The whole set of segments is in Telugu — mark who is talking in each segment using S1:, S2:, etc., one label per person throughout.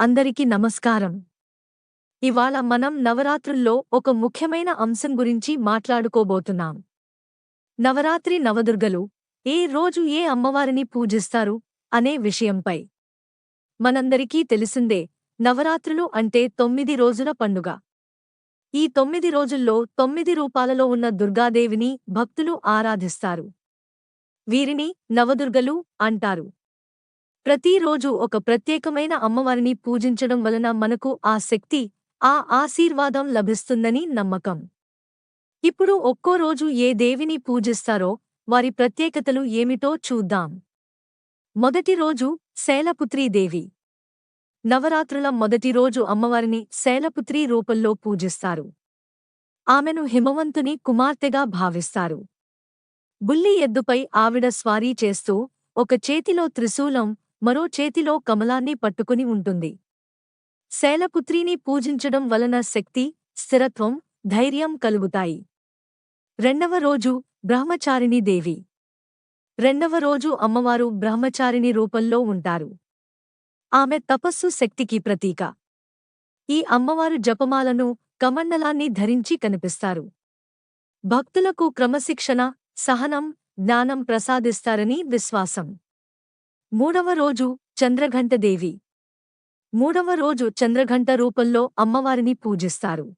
S1: అందరికీ నమస్కారం. ఇవాళ మనం నవరాత్రుల్లో ఒక ముఖ్యమైన అంశం గురించి మాట్లాడుకోబోతున్నాం. నవరాత్రి నవదుర్గలు ఏ రోజు ఏ అమ్మవారిని పూజిస్తారు అనే విషయంపై. మనందరికీ తెలిసిందే నవరాత్రులు అంటే తొమ్మిది రోజుల పండుగ. ఈ తొమ్మిది రోజుల్లో తొమ్మిది రూపాలలో ఉన్న దుర్గాదేవిని భక్తులు ఆరాధిస్తారు. వీరిని నవదుర్గలు అంటారు. ప్రతిరోజు ఒక ప్రత్యేకమైన అమ్మవారిని పూజించడం వలన మనకు ఆ శక్తి ఆ ఆశీర్వాదం లభిస్తుందని నమ్మకం. ఇప్పుడు ఒక్కో రోజు ఏ దేవిని పూజిస్తారో వారి ప్రత్యేకతలు ఏమిటో చూద్దాం. మొదటి రోజు శైలపుత్రీదేవి నవరాత్రుల మొదటి రోజు అమ్మవారిని శైలపుత్రీ రూపంలో పూజిస్తారు. ఆమెను హిమవంతుని కుమార్తెగా భావిస్తారు. బుల్లి ఎద్దుపై ఆవిడ స్వారీ చేస్తూ ఒక చేతిలో త్రిశూలం మరో చేతిలో కమలాన్ని పట్టుకుని ఉంటుంది. శైలపుత్రిని పూజించడం వలన శక్తి స్థిరత్వం ధైర్యం కలుగుతాయి. రెండవ రోజు బ్రహ్మచారిణి దేవి. రెండవ రోజు అమ్మవారు బ్రహ్మచారిణి రూపంలో ఉంటారు. ఆమె తపస్సు శక్తికి ప్రతీక. ఈ అమ్మవారు జపమాలను కమండలాన్ని ధరించి కనిపిస్తారు. భక్తులకు క్రమశిక్షణ సహనం జ్ఞానం ప్రసాదిస్తారని విశ్వాసం. మూడవ రోజు చంద్రఘంటదేవి మూడవ రోజు చంద్రఘంట రూపంలో అమ్మవారిని పూజిస్తారు.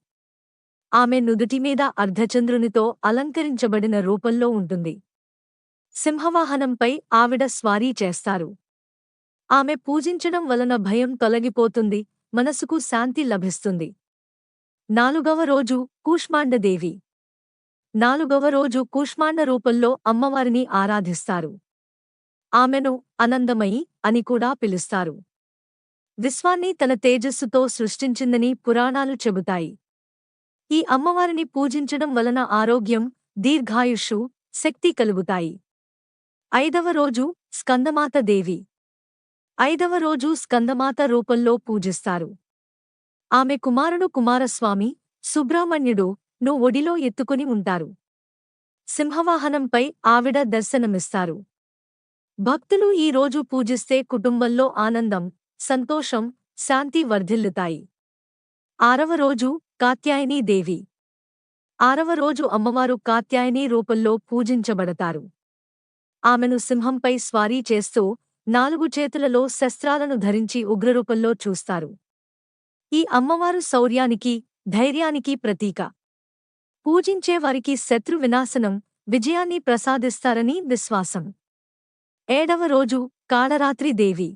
S1: ఆమె నుదుటిమీద అర్ధచంద్రునితో అలంకరించబడిన రూపంలో ఉంటుంది. సింహవాహనంపై ఆవిడ స్వారీ చేస్తారు. ఆమె పూజించడం వలన భయం తొలగిపోతుంది మనసుకు శాంతి లభిస్తుంది. నాలుగవ రోజు కూష్మాండదేవి నాలుగవ రోజు కూష్మాండ రూపంలో అమ్మవారిని ఆరాధిస్తారు. ఆమెను అనందమయి అని కూడా పిలుస్తారు. విశ్వాన్ని తన తేజస్సుతో సృష్టించిందని పురాణాలు చెబుతాయి. ఈ అమ్మవారిని పూజించడం వలన ఆరోగ్యం దీర్ఘాయుషు శక్తి కలుగుతాయి. ఐదవ రోజు స్కందమాత దేవి. ఐదవ రోజు స్కందమాత రూపంలో పూజిస్తారు. ఆమె కుమారుడు కుమారస్వామి సుబ్రహ్మణ్యుడు ను ఒడిలో ఎత్తుకుని ఉంటారు. సింహవాహనంపై ఆవిడ దర్శనమిస్తారు. భక్తులు ఈ రోజు పూజిస్తే కుటుంబంలో ఆనందం సంతోషం శాంతి వర్ధిల్లుతాయి. ఆరవ రోజు కాత్యాయనీ దేవి. ఆరవ రోజు అమ్మవారు కాత్యాయనీ రూపంలో పూజించబడతారు. ఆమెను సింహంపై స్వారీ చేస్తూ నాలుగు చేతులలో శస్త్రాలను ధరించి ఉగ్రరూపంలో చూస్తారు. ఈ అమ్మవారు శౌర్యానికి ధైర్యానికి ప్రతీక. పూజించేవారికి శత్రు వినాశనం విజయాన్ని ప్రసాదిస్తారని విశ్వాసం. ఏడవ రోజు కాళరాత్రి దేవి.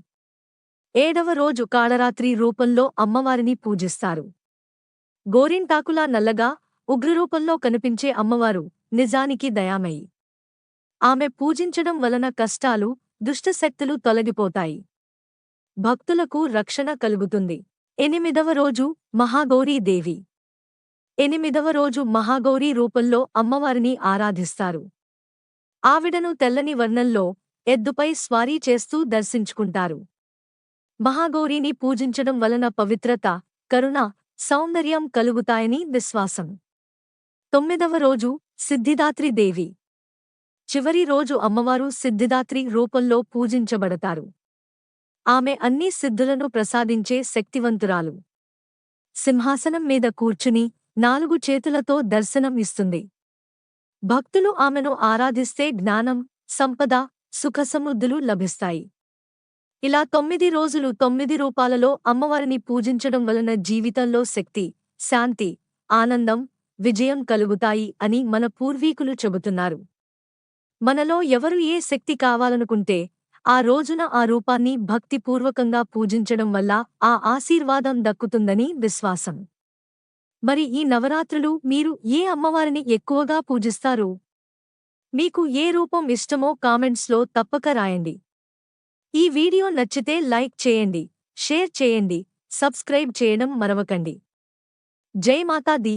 S1: ఏడవ రోజు కాళరాత్రి రూపంలో అమ్మవారిని పూజిస్తారు. గోరింటాకులా నల్లగా ఉగ్రరూపంలో కనిపించే అమ్మవారు నిజానికి దయామయి. ఆమె పూజించడం వలన కష్టాలు దుష్టశక్తులు తొలగిపోతాయి. భక్తులకు రక్షణ కలుగుతుంది. ఎనిమిదవ రోజు మహాగౌరీ దేవి. ఎనిమిదవ రోజు మహాగౌరీ రూపంలో అమ్మవారిని ఆరాధిస్తారు. ఆవిడను తెల్లని వర్ణంలో ఎద్దుపై స్వారీ చేస్తూ దర్శించుకుంటారు. మహాగౌరీని పూజించడం వలన పవిత్రత కరుణ సౌందర్యం కలుగుతాయని విశ్వాసం. తొమ్మిదవ రోజు సిద్ధిదాత్రి దేవి. చివరి రోజు అమ్మవారు సిద్ధిదాత్రి రూపంలో పూజించబడతారు. ఆమె అన్ని సిద్ధులను ప్రసాదించే శక్తివంతురాలు. సింహాసనం మీద కూర్చుని నాలుగు చేతులతో దర్శనం ఇస్తుంది భక్తులు ఆమెను ఆరాధిస్తే జ్ఞానం సంపద సుఖసమృద్ధులు లభిస్తాయి. ఇలా తొమ్మిది రోజులు తొమ్మిది రూపాలలో అమ్మవారిని పూజించడం వలన జీవితంలో శక్తి శాంతి ఆనందం విజయం కలుగుతాయి అని మన పూర్వీకులు చెబుతున్నారు. మనలో ఎవరు ఏ శక్తి కావాలనుకుంటే ఆ రోజున ఆ రూపాన్ని భక్తిపూర్వకంగా పూజించడం వల్ల ఆ ఆశీర్వాదం దక్కుతుందని విశ్వాసం. మరి ఈ నవరాత్రులు మీరు ఏ అమ్మవారిని ఎక్కువగా పూజిస్తారు? మీకు ఏ రూపం ఇష్టమో కామెంట్స్లో తప్పక రాయండి. ఈ వీడియో నచ్చితే లైక్ చేయండి షేర్ చేయండి సబ్స్క్రైబ్ చేయడం మరవకండి. జై మాతా ది